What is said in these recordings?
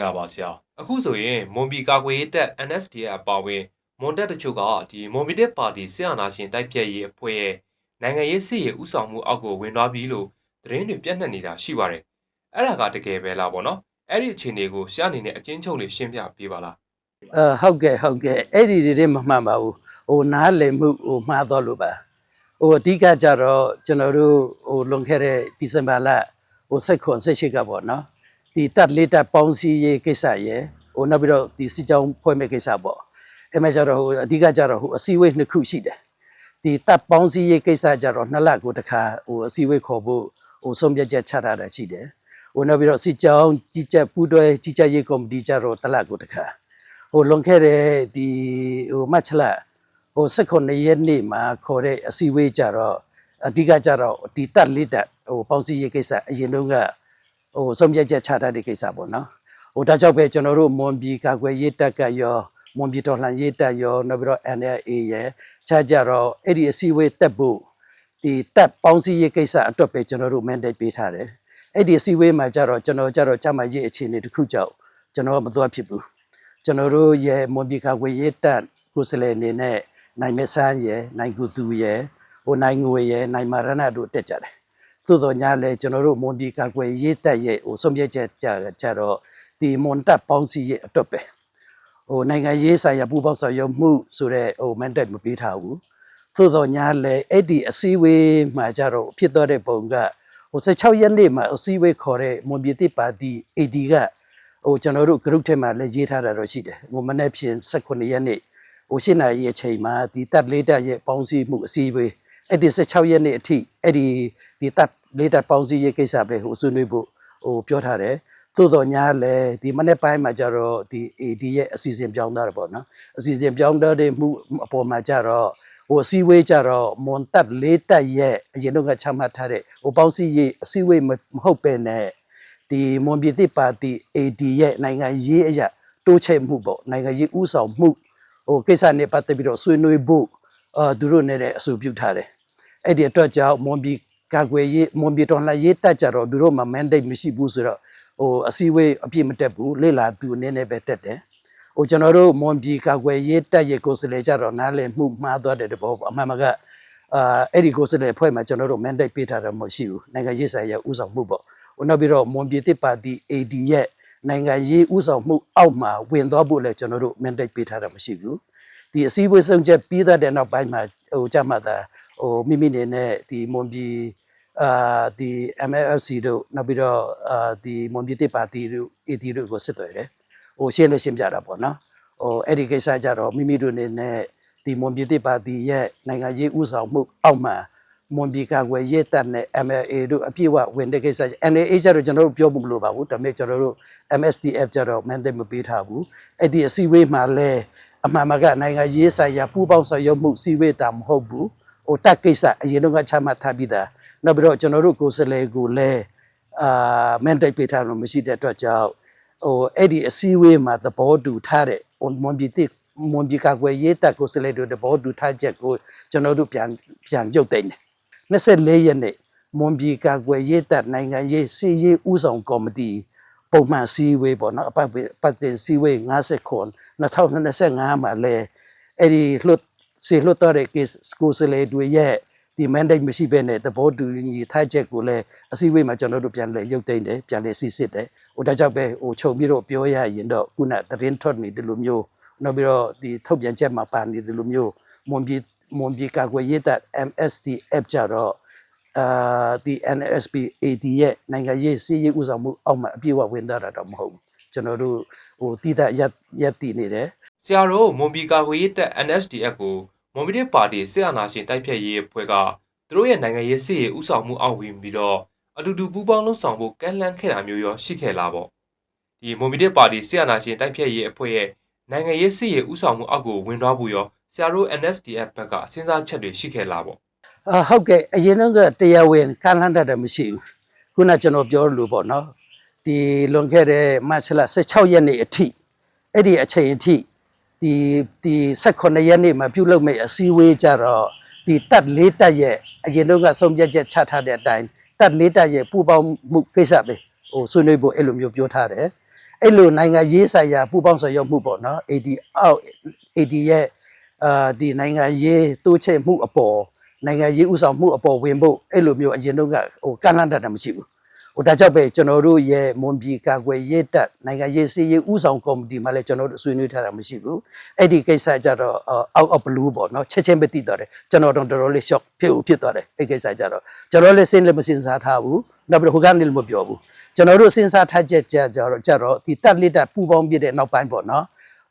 င်္ဂလာပါဆရာအခုဆိုရင်မွန်ပြည်ကာကွယ်ရေးတပ် NSDF အပါအဝင်မွန်တပ်တချို့ကဒီမွန်ပြည်တပ်ပါတီစစ်အာဏာရှင်တိုက်ဖြတ်ရေးအဖွဲ့ရဲ့နိုင်ငံရေးစစ်ရေးဥဆောင်မှုအောက်ကိုဝင်သွားပြီလို့သတင်းတွေပြန့်နှံ့နေတာရှိပါတယ်အဲ့ဒါကတကယ်ပဲလားပေါ့နော်အဲ့ဒီအခြေအနေကိုဆရာအနေနဲ့အချင်းချုပ်လေးရှင်းပြပေးပါလားအဲဟုတ်ကဲ့ဟုတ်ကဲ့အဲ့ဒီတွေမမှန်ပါဘူးဟိုနားလည်မှုဟိုမှားတော့လို့ပါဟိုအဓိကကြတော့ကျွန်တော်တို့ဟိုလွန်ခဲ့တဲ့ဒီဇင်ဘာလဟိုဆက်ခွန်ဆက်ရှိကပေါ့နော် ဒီတက်လေးတက်ပေါင်းစည်းရေးကိစ္စရယ်ဟိုနောက်ပြီးတော့ဒီစစ်ကြောင်းဖွဲ့မဲ့ကိစ္စပေါ့အဲ့မဲ့ကြတော့ဟိုအဓိကကြတော့ဟိုအစည်းအဝေးနှစ်ခုရှိတယ်ဒီတက်ပေါင်းစည်းရေးကိစ္စကြတော့နှစ်လကိုတစ်ခါဟိုအစည်းအဝေးခေါ်ဖို့ဟိုဆုံးဖြတ်ချက်ချထားတာရှိတယ်ဟိုနောက်ပြီးတော့စစ်ကြောင်းကြီးကြပ်ပူးတွဲကြီးကြပ်ရေးကော်မတီကြတော့တစ်လကိုတစ်ခါဟိုလွန်ခဲ့တဲ့ဒီဟိုမတ်ချလာဟို16ရက်နေ့မှာခေါ်တဲ့အစည်းအဝေးကြတော့အဓိကကြတော့ဒီတက်လေးတက်ဟိုပေါင်းစည်းရေးကိစ္စအရင်တုန်းက ဟိုဆုံးဖြတ်ချက်ချထားတဲ့ကိစ္စပေါ့နော်ဟိုဒါကြောင့်ပဲကျွန်တော်တို့မွန်ပြည်ကာကွယ်ရေးတက်ကရောမွန်ပြည်တော်လှန်ရေးတက်ရောနောက်ပြီးတော့ NLA ရဲ့ခြားကြတော့အဲ့ဒီအစည်းအဝေးတက်ဖို့ဒီတက်ပေါင်းစည်းရေးကိစ္စအတွက်ပဲကျွန်တော်တို့ mandate ပေးထားတယ်အဲ့ဒီအစည်းအဝေးမှာကြတော့ကျွန်တော်ကြတော့ကြာမရေးအခြေအနေတစ်ခုကြောင့်ကျွန်တော်ကမသွားဖြစ်ဘူးကျွန်တော်တို့ရဲ့မွန်ပြည်ကာကွယ်ရေးတပ်ကိုယ်စားလှယ်အနေနဲ့နိုင်မဆန်းရယ်နိုင်ကူသူရယ်ဟိုနိုင်ငွေရယ်နိုင်မာရဏတို့တက်ကြတယ် သို့တော်ညာလဲကျွန်တော်တို့မွန်ပြည်ကာကွယ်ရေးတပ်ရဲ့ဟိုဆုံးဖြတ်ချက်ကြကြတော့ဒီမွန်တပ်ပေါင်းစည်းရဲ့အတွက်ပဲဟိုနိုင်ငံရေးဆိုင်ရာပူးပေါင်းဆောင်ရွက်မှုဆိုတဲ့ဟို mandate မပေးထားဘူးသို့တော်ညာလဲအဲ့ဒီအစည်းအဝေးမှာကြတော့ဖြစ်သွားတဲ့ပုံကဟို16ရက်နေ့မှာအစည်းအဝေးခေါ်တဲ့မွန်ပြည်တစ်ပါတီ AD ကဟိုကျွန်တော်တို့ group ထဲမှာလည်းရေးထားတာတော့ရှိတယ်ဟိုမနေ့ဖြန်18ရက်နေ့ဟိုရှင်းနာရီအချိန်မှာဒီတပ်လေးတပ်ရဲ့ပေါင်းစည်းမှုအစည်းအဝေးအဲ့ဒီ16ရက်နေ့အထိအဲ့ဒီဒီတပ် လေးတပ်ပေါင်းစည်းရေးကိစ္စပဲဟိုဆွေးနွေးဖို့ဟိုပြောထားတယ်သို့တော်ညာလည်းဒီမနေ့ပိုင်းမှာကျတော့ဒီ AD ရဲ့အစီအစဉ်ပြောင်းသွားတယ်ပေါ့နော်အစီအစဉ်ပြောင်းသွားတဲ့မှုအပေါ်မှာကျတော့ဟိုအစည်းအဝေးကြတော့မွန်တပ်လေးတပ်ရဲ့အရင်တော့ကချမှတ်ထားတဲ့ဟိုပေါင်းစည်းရေးအစည်းအဝေးမဟုတ်ပဲနဲ့ဒီမွန်ပြည်သစ်ပါတီ AD ရဲ့နိုင်ငံရေးအရာတိုးချဲ့မှုပေါ့နိုင်ငံရေးဥဆောင်မှုဟိုကိစ္စနဲ့ပတ်သက်ပြီးတော့ဆွေးနွေးဖို့အာသူတို့နဲ့လည်းအဆိုပြုထားတယ်အဲ့ဒီအတွက်ကြောင့်မွန်ပြည် ကာကွယ်ရေးမွန်ပြည်တော်လှန်ရေးတက်ကြတော့သူတို့မှာ mandate မရှိဘူးဆိုတော့ဟိုအစည်းအဝေးအပြည့်မတက်ဘူးလေ့လာသူအနေနဲ့ပဲတက်တယ်ဟိုကျွန်တော်တို့မွန်ပြည်ကာကွယ်ရေးတက်ရဲ့ကိုယ်စားလှယ်ကြတော့နားလည်မှုမှားသွားတဲ့တဘောပေါ့အမှန်မှန်ကအာအဲ့ဒီကိုယ်စားလှယ်အဖွဲ့မှာကျွန်တော်တို့ mandate ပေးထားတာမရှိဘူးနိုင်ငံရေးဆိုင်ရာဥဆောင်မှုပေါ့ဟိုနောက်ပြီးတော့မွန်ပြည်သစ်ပါတီ AD ရဲ့နိုင်ငံရေးဥဆောင်မှုအောက်မှာဝင်သွားဖို့လည်းကျွန်တော်တို့ mandate ပေးထားတာမရှိဘူးဒီအစည်းအဝေးဆုံးချက်ပြီးသွားတဲ့နောက်ပိုင်းမှာဟိုကြမှာသာဟိုမိမိနေနဲ့ဒီမွန်ပြည် အာဒီ MLFC တို့နောက်ပြီးတော့အာဒီမွန်ပြည်သစ်ပါတီတို့ AD တို့ကိုစစ်တွေ့တယ်ဟိုရှင်းလည်းရှင်းပြတာပေါ့နော်ဟိုအဲ့ဒီကိစ္စကြတော့မိမိတို့နေနဲ့ဒီမွန်ပြည်သစ်ပါတီရဲ့နိုင်ငံရေးဥဆောင်မှုအောက်မှာမွန်ပြည်ကာကွယ်ရေးတပ်နဲ့ MLA တို့အပြည့်အဝဝင်တဲ့ကိစ္စ NLA ကျတော့ကျွန်တော်တို့ပြောဖို့မလိုပါဘူးဒါပေမဲ့ကျွန်တော်တို့ MSDF ကျတော့ mandate မပေးထားဘူးအဲ့ဒီအစည်းအဝေးမှာလဲအမှန်မှန်ကနိုင်ငံရေးဆိုင်ရာပူးပေါင်းဆောင်ရွက်မှုစည်းဝေးတာမဟုတ်ဘူးဟိုတက်ကိစ္စအရင်တော့ကချမှတ်ထားပြီးသား နောက်ပြီးတော့ကျွန်တော်တို့ကိုယ်စားလှယ်ကိုလည်းအာ mandate ပေးထားလို့မရှိတဲ့အတွက်ကြောင့်ဟိုအဲ့ဒီအစည်းအဝေးမှာသဘောတူထားတဲ့ဟိုမွန်ပြည်တိမွန်ပြည်ကာကွယ်ရေးတပ်ကိုယ်စားလှယ်တို့သဘောတူထားချက်ကိုကျွန်တော်တို့ပြန်ပြန်ရုပ်သိမ်းတယ်24ရက်နေ့မွန်ပြည်ကာကွယ်ရေးတပ်နိုင်ငံရေးစီရေးဥဆောင်ကော်မတီပုံမှန်စည်းဝေးပေါ့နော်အပတ်ပတ်တင်စည်းဝေး50ခွန်2025မှာလဲအဲ့ဒီလွတ်စီလွတ်တော့တဲ့ case ကိုစလေတွေရဲ့ ဒီ mandate မရှိဘဲနဲ့သဘောတူညီထားချက်ကိုလည်းအစည်းအဝေးမှာကျွန်တော်တို့ပြန်လဲရုပ်သိမ်းတယ်ပြန်လဲစစ်စစ်တယ်ဟိုဒါကြောင့်ပဲဟိုချုပ်ပြီးတော့ပြောရရင်တော့ခုနသတင်းထွက်နေတယ်လို့မျိုးနောက်ပြီးတော့ဒီထုတ်ပြန်ချက်မှာပါနေတယ်လို့မျိုးမွန်ပြည်မွန်ပြည်ကာကွယ်ရေးတပ် MSDF ကြတော့အာဒီ NSP AD ရဲ့နိုင်ငံရေးစီးရေးဥဆောင်မှုအောက်မှာအပြည့်အဝဝင်သွားတာတော့မဟုတ်ဘူးကျွန်တော်တို့ဟိုတိတက်ရက်ရက်တည်နေတယ်ဆရာတို့မွန်ပြည်ကာကွယ်ရေးတပ် NSDF ကို မွန်ပြည်တပ်ပါတီစစ်အာဏာရှင်တိုက်ဖြတ်ရေးအဖွဲ့ကသူတို့ရဲ့နိုင်ငံရေးစစ်ရေးဥဆောင်မှုအောက်ဝင်ပြီးတော့အတူတူပူးပေါင်းလှုပ်ဆောင်ဖို့ကမ်းလှမ်းခဲ့တာမျိုးရောရှိခဲ့လားပေါ့ဒီမွန်ပြည်တပ်ပါတီစစ်အာဏာရှင်တိုက်ဖြတ်ရေးအဖွဲ့ရဲ့နိုင်ငံရေးစစ်ရေးဥဆောင်မှုအောက်ကိုဝင်သွားဖို့ရောဆရာတို့ NSDF ဘက်ကစဉ်းစားချက်တွေရှိခဲ့လားပေါ့အာဟုတ်ကဲ့အရင်တော့ကတရားဝင်ကမ်းလှမ်းတတ်တယ်မရှိဘူးခုနကျွန်တော်ပြောလို့ပေါ့နော်ဒီလွန်ခဲ့တဲ့မတ်လ16ရက်နေ့အထိအဲ့ဒီအချိန်အထိ ဒီဒီ18ရက်နေ့မှာပြုလုပ်မယ့်အစည်းအဝေးကြတော့ဒီတက်လေးတက်ရဲ့အရင်တော့ကဆုံးဖြတ်ချက်ချထားတဲ့အတိုင်းတက်လေးတက်ရဲ့ပူပေါင်းမှုကိစ္စပဲဟိုဆွေးနွေးဖို့အဲ့လိုမျိုးပြောထားတယ်အဲ့လိုနိုင်ငံရေးဆိုင်ရာပူပေါင်းဆောင်ရွက်မှုပေါ့နော် AD အောက် AD ရဲ့အာဒီနိုင်ငံရေးတိုးချဲ့မှုအပေါ်နိုင်ငံရေးဥဆောင်မှုအပေါ်ဝင်ဖို့အဲ့လိုမျိုးအရင်တော့ကဟိုကန့်လန့်တတ်တာမရှိဘူး ဟိုဒါကြောင့်ပဲကျွန်တော်တို့ရဲ့မွန်ပြည်ကာကွယ်ရေးတပ်နိုင်ငံရေးစီရေးဥဆောင်ကော်မတီမှာလည်းကျွန်တော်တို့ဆွေးနွေးထားတာမရှိဘူးအဲ့ဒီကိစ္စကြတော့အောက်အောက်ဘလူးပေါ့နော်ချက်ချင်းပဲတည်တော့တယ်ကျွန်တော်တို့တော်တော်လေး shock ဖြစ်ဦးဖြစ်သွားတယ်အဲ့ကိစ္စကြတော့ကျွန်တော်လည်းစဉ်းလည်းမစဉ်းစားထားဘူးနောက်ပြီးတော့ဟိုကနေလည်းမပြောဘူးကျွန်တော်တို့စဉ်းစားထားချက်ကြကြတော့ကြတော့ဒီတက်လက်တက်ပူပေါင်းပြတဲ့နောက်ပိုင်းပေါ့နော်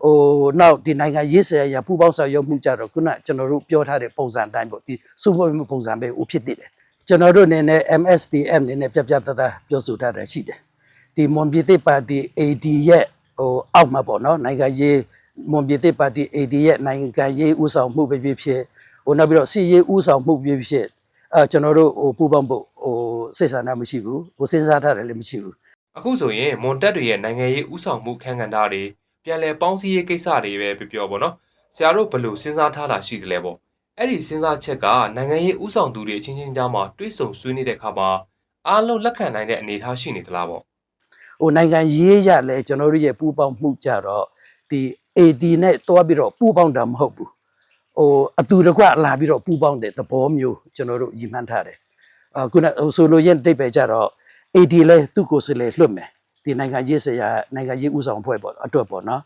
ဟိုနောက်ဒီနိုင်ငံရေးဆရာရပူပေါင်းဆောင်ရွက်မှုကြတော့ခုနကျွန်တော်တို့ပြောထားတဲ့ပုံစံတိုင်းပေါ့ဒီစုဖွဲ့မှုပုံစံပဲဦးဖြစ်တည်တယ် ကျွန်တော်တို့အနေနဲ့ MSDM အနေနဲ့ပြပြတသားပြောဆိုထားတာရှိတယ်ဒီမွန်ပြည်သစ်ပါတီ AD ရဲ့ဟိုအောက်မှာပေါ့နော်နိုင်ငံရေးမွန်ပြည်သစ်ပါတီ AD ရဲ့နိုင်ငံရေးဥဆောင်မှုပဲဖြစ်ဖြစ်ဟိုနောက်ပြီးတော့စီရေးဥဆောင်မှုပဲဖြစ်ဖြစ်အဲကျွန်တော်တို့ဟိုပူပေါင်းဖို့ဟိုစိတ်ဆန္ဒမရှိဘူးဟိုစဉ်းစားထားတယ်လည်းမရှိဘူးအခုဆိုရင်မွန်တက်တွေရဲ့နိုင်ငံရေးဥဆောင်မှုခန့်ခန့်တာတွေပြန်လည်ပေါင်းစည်းရေးကိစ္စတွေပဲပြောပြောပေါ့နော်ဆရာတို့ဘယ်လိုစဉ်းစားထားတာရှိတယ်လဲပေါ့ အဲ့ဒီစဉ်းစားချက်ကနိုင်ငံရေးဥဆောင်သူတွေအချင်းချင်းကြားမှာတွဲဆုံဆွေးနွေးတဲ့အခါမှာအားလုံးလက်ခံနိုင်တဲ့အနေအထားရှိနေသလားပေါ့ဟိုနိုင်ငံရေးရလဲကျွန်တော်တို့ရဲ့ပူပေါင်းမှုကြတော့ဒီ AD နဲ့တွားပြီးတော့ပူပေါင်းတာမဟုတ်ဘူးဟိုအတူတကွလာပြီးတော့ပူပေါင်းတဲ့သဘောမျိုးကျွန်တော်တို့ရည်မှန်းထားတယ်အခုနဟိုဆိုလိုရင်တိတ်ပဲကြတော့ AD လဲသူ့ကိုယ်စလေလွတ်မယ်ဒီနိုင်ငံရေးစရာနိုင်ငံရေးဥဆောင်ဖွဲ့ပေါ့အတွက်ပေါ့နော်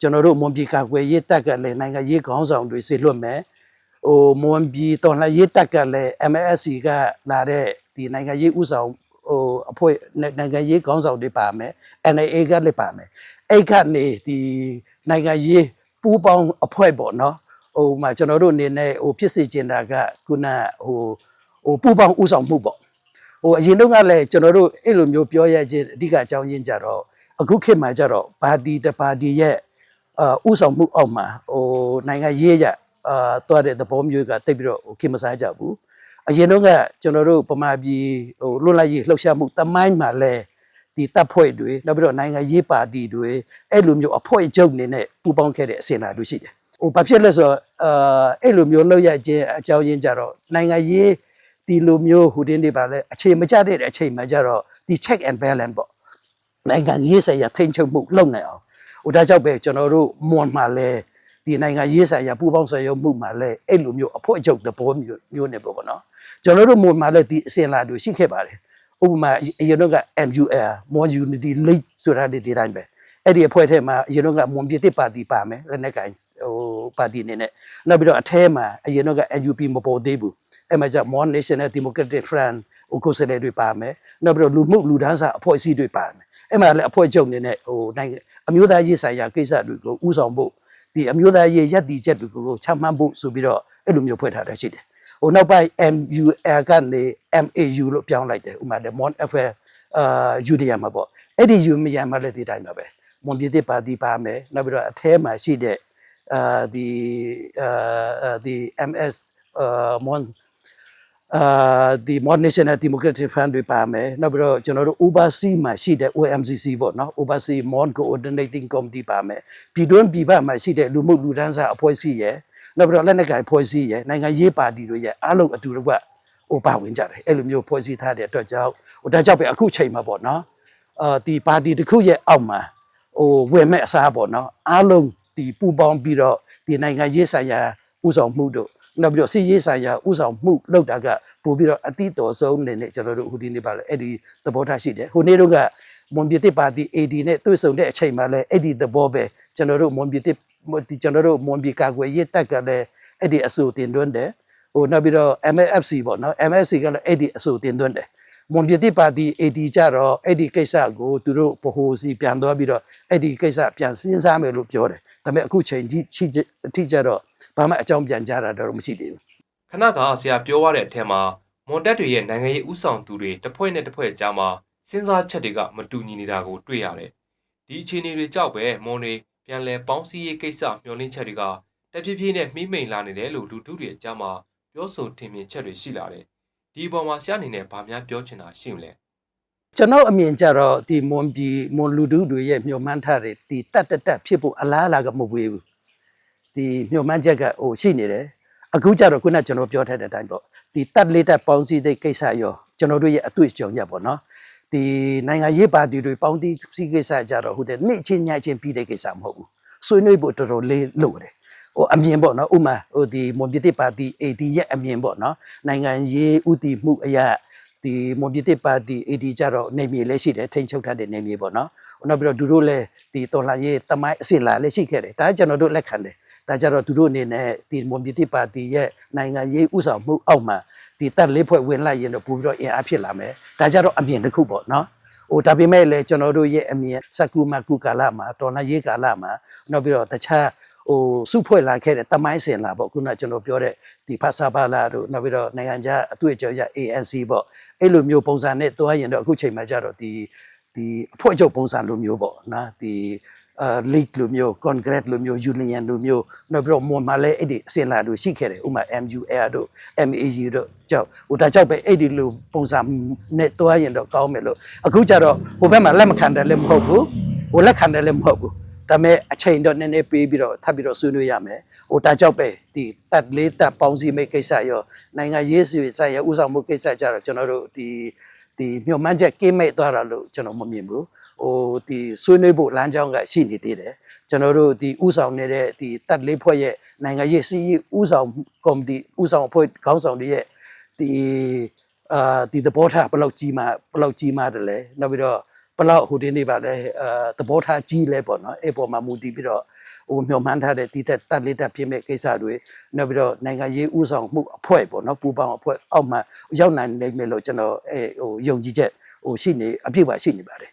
ကျွန်တော်တို့မွန်ပြည်ကာကွယ်ရေးတက်ကလည်းနိုင်ငံရေးခေါင်းဆောင်တွေစေလွတ်မယ် ဟိုမွန်ပြည်တော်လှန်ရေးတက်ကလည်း MSC ကလာတဲ့ဒီနိုင်ငံရေးဥဆောင်ဟိုအဖွဲ့နိုင်ငံရေးခေါင်းဆောင်တွေပါမယ် NIA ကလည်းပါမယ်အဲ့ကနေဒီနိုင်ငံရေးပူးပေါင်းအဖွဲ့ပေါ့နော်ဟိုမှာကျွန်တော်တို့အနေနဲ့ဟိုဖြစ်စေချင်တာကခုနဟိုဟိုပူးပေါင်းဥဆောင်မှုပေါ့ဟိုအရင်တော့ကလည်းကျွန်တော်တို့အဲ့လိုမျိုးပြောရခြင်းအဓိကအကြောင်းရင်းကြတော့အခုခေတ်မှာကြတော့ပါတီတစ်ပါတီရဲ့အာဥဆောင်မှုအောက်မှာဟိုနိုင်ငံရေးရ အာတွားတဲ့သဘောမျိုးကတိတ်ပြီးတော့ဟိုခေတ်မစားကြဘူးအရင်တော့ကကျွန်တော်တို့ပမာပြည်ဟိုလွတ်လပ်ရေးလှုပ်ရှားမှုတမိုင်းမှာလဲဒီတပ်ဖွဲ့တွေနောက်ပြီးတော့နိုင်ငံရေးပါတီတွေအဲ့လိုမျိုးအဖွဲ့ချုပ်နေနဲ့ပူးပေါင်းခဲ့တဲ့အစဉ်အလာတွေရှိတယ်ဟိုဘာဖြစ်လဲဆိုတော့အာအဲ့လိုမျိုးလုပ်ရခြင်းအကြောင်းရင်းကြတော့နိုင်ငံရေးဒီလိုမျိုးဟိုတင်းတွေပါလဲအခြေမကျတဲ့အချိန်မှာကျတော့ဒီ check and balance ပေါ့နိုင်ငံရေးဆိုင်ရာထိန်းချုပ်မှုလုပ်နိုင်အောင်ဟိုဒါကြောင့်ပဲကျွန်တော်တို့မွန်မှာလဲ ဒီနိုင်ငံရေးဆိုင်ရာပူးပေါင်းဆောင်ရွက်မှုမှာလဲအဲ့လိုမျိုးအဖွဲ့အချုပ်သဘောမျိုးမျိုးနဲ့ပေါ့ဗောနော်ကျွန်တော်တို့မွန်မှာလဲဒီအစဉ်အလာတွေရှိခဲ့ပါတယ်ဥပမာအရင်တော့က MUL Mon Unity League ဆိုတာဒီဒီတိုင်းပဲအဲ့ဒီအဖွဲ့ထဲမှာအရင်တော့ကမွန်ပြည်သစ်ပါတီပါမယ်လက်နက်ကင်ဟိုပါတီအနေနဲ့နောက်ပြီးတော့အထဲမှာအရင်တော့က NUP မပေါ်သေးဘူးအဲ့မှာကျ Mon National Democratic Front ဟိုကိုယ်စားလှယ်တွေပါမယ်နောက်ပြီးတော့လူမှုလူဒန်းစာအဖွဲ့အစည်းတွေပါမယ်အဲ့မှာလည်းအဖွဲ့ချုပ်နေနဲ့ဟိုနိုင်ငံအမျိုးသားရေးဆိုင်ရာကိစ္စတွေကိုဥဆောင်ဖို့ ဒီအမျိုးသားရေးရည်တည်ချက်တွေကိုချမှတ်ဖို့ဆိုပြီးတော့အဲ့လိုမျိုးဖွဲ့ထားတာရှိတယ်ဟိုနောက်ပိုင်း MUL ကနေ MAU လို့ပြောင်းလိုက်တယ်ဥပမာလည်း Mon FL အာ UDM မှာပေါ့အဲ့ဒီ UDM မှာလည်းဒီတိုင်းပါပဲမွန်ပြည်သစ်ပါတီပါမယ်နောက်ပြီးတော့အထဲမှာရှိတဲ့အာဒီအာဒီ MS အာ Mon အာဒီ Mod National Democratic Front တွေပါမယ်နောက်ပြီးတော့ကျွန်တော်တို့ Overseas မှာရှိတဲ့ OMCC ပေါ့နော် Overseas Mod Coordinating Committee ပါမယ်ပြည်တွင်းပြည်ပမှာရှိတဲ့လူမှုလူဒန်းစားအဖွဲ့အစည်းရယ်နောက်ပြီးတော့လက်နက်ကိုင်အဖွဲ့အစည်းရယ်နိုင်ငံရေးပါတီတွေရယ်အားလုံးအတူတကွဟိုပါဝင်ကြတယ်အဲ့လိုမျိုးဖွဲ့စည်းထားတဲ့အတွက်ကြောင့်ဟိုဒါကြောင့်ပဲအခုချိန်မှာပေါ့နော်အာဒီပါတီတစ်ခုရဲ့အောက်မှာဟိုဝင်မဲ့အစားပေါ့နော်အားလုံးဒီပူပေါင်းပြီးတော့ဒီနိုင်ငံရေးဆိုင်ရာဥဆောင်မှုတို့ နောက်ပြီးတော့စီရေးဆိုင်ရာဥဆောင်မှုလောက်တာကပို့ပြီးတော့အတိတော်ဆုံးနေနဲ့ကျွန်တော်တို့ဟိုဒီနေ့ပါလဲအဲ့ဒီသဘောထားရှိတယ်ဟိုနေ့တော့ကမွန်ပြည်တစ်ပါတီ AD နဲ့တွေ့ဆုံတဲ့အချိန်မှာလဲအဲ့ဒီသဘောပဲကျွန်တော်တို့မွန်ပြည်တစ်ဒီကျွန်တော်တို့မွန်ပြည်ကာကွယ်ရေးတက်ကလည်းအဲ့ဒီအဆိုတင်သွင်းတယ်ဟိုနောက်ပြီးတော့ MFC ပေါ့နော် MFC ကလည်းအဲ့ဒီအဆိုတင်သွင်းတယ်မွန်ပြည်တစ်ပါတီ AD ကြတော့အဲ့ဒီကိစ္စကိုသူတို့ဗဟိုစီပြန်သွားပြီးတော့အဲ့ဒီကိစ္စပြန်စဉ်းစားမယ်လို့ပြောတယ်ဒါပေမဲ့အခုချိန်ကြီးချိအထိကြတော့ ဘာမှအကြောင်းပြန်ကြတာတော့မရှိသေးဘူးခဏကဆရာပြောရတဲ့အထက်မှာမွန်တက်တွေရဲ့နိုင်ငံရေးဥဆောင်သူတွေတစ်ဖွဲ့နဲ့တစ်ဖွဲ့ကြားမှာစဉ်းစားချက်တွေကမတူညီနေတာကိုတွေ့ရတယ်ဒီအခြေအနေတွေကြောင့်ပဲမွန်တွေပြန်လည်ပေါင်းစည်းရေးကိစ္စမျှော်လင့်ချက်တွေကတဖြည်းဖြည်းနဲ့မှီးမိန်လာနေတယ်လို့လူထုတွေအကြားမှာပြောဆိုထင်မြင်ချက်တွေရှိလာတယ်ဒီအပေါ်မှာဆရာအနေနဲ့ဗာများပြောချင်တာရှိမလဲကျွန်တော်အမြင်ကြတော့ဒီမွန်ပြည်မွန်လူထုတွေရဲ့မျှော်မှန်းထားတဲ့ဒီတက်တက်တက်ဖြစ်ဖို့အလားအလာကမဟုတ်ဘူး ဒီမျှော်မှန်းချက်ကဟိုရှိနေတယ်အခုကြတော့ခုနကကျွန်တော်ပြောထားတဲ့အတိုင်းပေါ့ဒီတက်လေးတက်ပေါင်းစည်းတဲ့ကိစ္စရောကျွန်တော်တို့ရဲ့အတွေ့အကြုံရပေါ့နော်ဒီနိုင်ငံရေးပါတီတွေပေါင်းတီးစည်းကိစ္စကြတော့ဟုတ်တယ်နေ့ချင်းညချင်းပြီးတဲ့ကိစ္စမဟုတ်ဘူးဆွေးနွေးဖို့တော်တော်လေးလို့တယ်ဟိုအမြင်ပေါ့နော်ဥမာဟိုဒီမွန်ပြည်သစ်ပါတီ AD ရဲ့အမြင်ပေါ့နော်နိုင်ငံရေးဥတီမှုအရာဒီမွန်ပြည်သစ်ပါတီ AD ကြတော့နေမြေလည်းရှိတယ်ထိန်းချုပ်ထားတဲ့နေမြေပေါ့နော်နောက်ပြီးတော့သူတို့လည်းဒီတော်လှန်ရေးတမိုင်းအစ်စ်လာလည်းရှိခဲ့တယ်ဒါကကျွန်တော်တို့လက်ခံတယ် ဒါကြတော့သူတို့အနေနဲ့ဒီမွန်ပြည်သစ်ပါတီရဲ့နိုင်ငံရေးဥဆောင်မှုအောက်မှာဒီတက်လေးဖွဲ့ဝင်လိုက်ရင်တော့ပို့ပြီးတော့အင်အားဖြစ်လာမယ်ဒါကြတော့အမြင်တစ်ခုပေါ့နော်ဟိုဒါပေမဲ့လည်းကျွန်တော်တို့ရဲ့အမြင်စကူမကူကာလမှာတော်နာရေးကာလမှာနောက်ပြီးတော့တခြားဟိုစုဖွဲ့လာခဲ့တဲ့တမိုင်းစင်လာပေါ့ခုနကကျွန်တော်ပြောတဲ့ဒီဖာစာပါလာတို့နောက်ပြီးတော့နိုင်ငံခြားအတွေ့အကြုံရ ANC ပေါ့အဲ့လိုမျိုးပုံစံနဲ့တွားရင်တော့အခုချိန်မှာကြတော့ဒီဒီအဖွဲ့ချုပ်ပုံစံလိုမျိုးပေါ့နော်ဒီအာ league လိုမျိုး congress လိုမျိုး union လိုမျိုးနောက်ပြီးတော့မွန်မှာလည်းအဲ့ဒီအစင်လာလို့ရှိခဲ့တယ်ဥပမာ MUR တို့ MAU တို့ကြောက်ဟိုဒါကြောက်ပဲအဲ့ဒီလိုပုံစံနဲ့တွားရင်တော့ကောင်းမယ်လို့အခုကျတော့ဟိုဘက်မှာလက်မခံတယ်လည်းမဟုတ်ဘူးဟိုလက်ခံတယ်လည်းမဟုတ်ဘူးဒါပေမဲ့အချိန်တော့နည်းနည်းပေးပြီးတော့ထပ်ပြီးတော့ဆွေးနွေးရမယ်ဟိုဒါကြောက်ပဲဒီတက်လေးတက်ပေါင်းစည်းမဲ့ကိစ္စရောနိုင်ငံရေးစီဆိုင်ရဥဆောင်မှုကိစ္စကြတော့ကျွန်တော်တို့ဒီဒီမြုံမှန်းချက်ကင်းမဲ့သွားတာလို့ကျွန်တော်မမြင်ဘူး ဟိုဒီဆွေးနွေးဖို့လမ်းကြောင်းကရှိနေသေးတယ်ကျွန်တော်တို့ဒီဥဆောင်နေတဲ့ဒီတက်လေးဖွဲ့ရဲ့နိုင်ငံရေးစီဥဆောင်ကော်မတီဥဆောင်အဖွဲ့ခေါင်းဆောင်တွေရဲ့ဒီအာဒီသဘောထားဘယ်လောက်ကြီးမှဘယ်လောက်ကြီးမှတယ်လဲနောက်ပြီးတော့ဘယ်လောက်ဟိုတင်းနေပါလဲအာသဘောထားကြီးလဲပေါ့နော်အဲ့ပေါ်မှာမူတည်ပြီးတော့ဟိုမျှော်မှန်းထားတဲ့ဒီသက်တက်လေးတက်ပြင်းမဲ့ကိစ္စတွေနောက်ပြီးတော့နိုင်ငံရေးဥဆောင်မှုအဖွဲ့ပေါ့နော်ပူပေါင်းအဖွဲ့အောက်မှာရောက်နိုင်လိမ့်မယ်လို့ကျွန်တော်အဲဟိုယုံကြည်ချက်ဟိုရှိနေအပြည့်ပါရှိနေပါတယ်